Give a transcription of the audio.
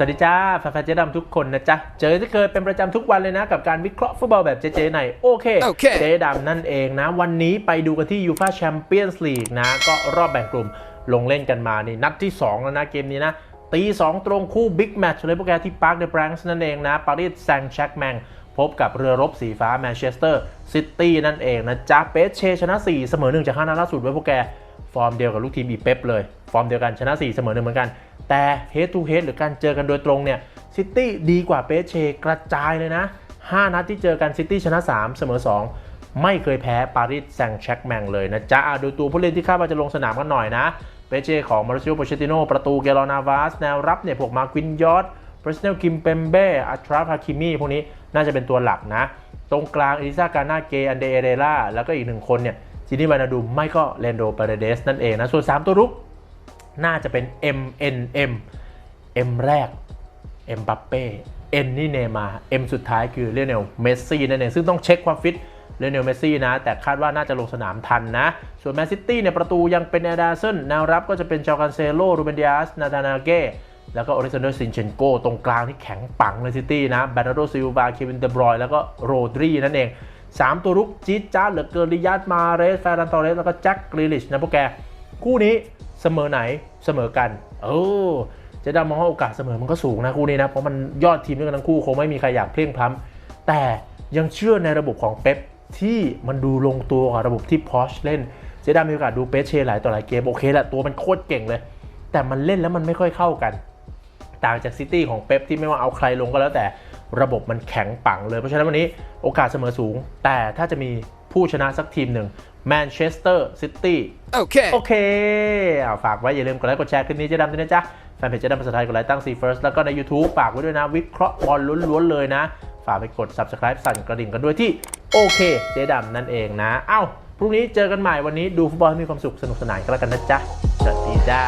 สวัสดีจ้าแฟนๆเจ๊ดำทุกคนนะจ๊ะ เจอที่เคยเป็นประจำทุกวันเลยนะ กับการวิเคราะห์ฟุตบอลแบบเจ๊ๆในโอเคโอเคเจ๊ดำนั่นเองนะ วันนี้ไปดูกันที่ยูฟาแชมเปี้ยนส์ลีกนะ ก็รอบแบ่งกลุ่มลงเล่นกันมานี่นัดที่ 2 แล้วนะเกมนี้นะตี2ตรงคู่บิ๊กแมตช์เลยพวกแกที่ปาร์คเดอะแบงค์นั่นเองนะปารีสแซงต์แชร์กแมงพบกับเรือรบสีฟ้าแมนเชสเตอร์ซิตี้นั่นเองนะจ๊ะเปสเชชนะ 4 เสมอ1จาก5นัดล่าสุดไว้พวกแก ฟอร์มเดียวกับลูกทีมอีเป๊ปเลย ฟอร์มเดียวกันชนะ 4 เสมอหนึ่งเหมือนกัน แต่ head to head หรือการเจอกันโดยตรงเนี่ยซิตี้ดีกว่าเปเชกระจายเลยนะ 5 นัดที่เจอกันซิตี้ชนะ 3 เสมอ 2 ไม่เคยแพ้ปารีสแซงต์แชร์กแมงเลยนะจ๊ะดูตัวผู้เล่นที่คาดว่าจะลงสนามกันหน่อยนะเปเชของมาริซิโอโปเชติโนประตูเกลอนาวาสแนวรับเนี่ยพวกมาควินยอร์ดเพรสเนลคิมเปมเบ้อัตราพาคิมีพวกนี้น่าจะเป็นตัวหลักนะ ตรงกลางเอลิซากานาเกอันเดเอเรล่าแล้วก็อีกหนึ่งคนเนี่ย จินี่วานาดูมไม่ก็เลนโดปาเรเดสนั่นเองนะ ส่วน 3 ตัวรุกน่าจะเป็น M N M M แรกเอ็มบัปเป้เอ็นนี่เนมาร์เอ็มสุดท้ายคือเลเนลเมสซี่นั่นเอง ซึ่งต้องเช็คความฟิตเลเนลเมสซี่นะ แต่คาดว่าน่าจะลงสนามทันนะ ส่วนแมนซิตี้เนี่ยประตูยังเป็นแอดาเซนแนวรับก็จะเป็นจอร์กันเซโลรูเบนดิอาสนาธานาเก้แล้วก็โอริซานเดอร์ซินเชนโกตรงกลางที่แข็งปังเลยซิตี้นะแบรนาโดซิลวาเควินเดบรอยแล้วก็โรดรีนั่นเอง 3 ตัวรุกจี๊ดจ้าเหลือเกินริยัตมาเรสแฟรันตอเรสแล้วก็แจ็คกริลิชนะพวกแก คู่นี้เสมอไหนเสมอกันเออเจะดามองว่าโอกาสเสมอมันก็สูงนะคู่นี้นะ เพราะมันยอดทีมด้วยกันทั้งคู่คงไม่มีใครอยากเพลียงพล้ำแต่ยังเชื่อในระบบของเป๊ปที่มันดูลงตัวกับระบบที่พอชเล่น เจดามีโอกาสดูเปเช่หลายต่อหลายเกมโอเคแหละตัวมันโคตรเก่งเลย แต่มันเล่นแล้วมันไม่ค่อยเข้ากัน ต่างจากซิตี้ของเป๊ปที่ไม่ว่าเอาใครลงก็แล้วแต่ ระบบมันแข็งปังเลย เพราะฉะนั้นวันนี้โอกาสเสมอสูง แต่ถ้าจะมีผู้ชนะสักทีมหนึ่งแมนเชสเตอร์ซิตี้ Okay. โอเคเอาฝากไว้อย่าลืมกดไลค์กดแชร์คลิปนี้เจะดำด้วยนะจ๊ะแฟนเพจเจะดำภาษาไทยกดไลค์ตั้ง C First แล้วก็ใน YouTube ฝากไว้ด้วยนะ วิเคราะห์บอลล้วนๆเลยนะ ฝากไปกด Subscribe สั่นกระดิ่งกันด้วยที่โอเคเจ๊ดำนั่นเองนะ เอ้าพรุ่งนี้เจอกันใหม่วันนี้ดูฟุตบอลให้มีความสุขสนุกสนานกันแล้วกันนะจ๊ะสวัสดีจ้า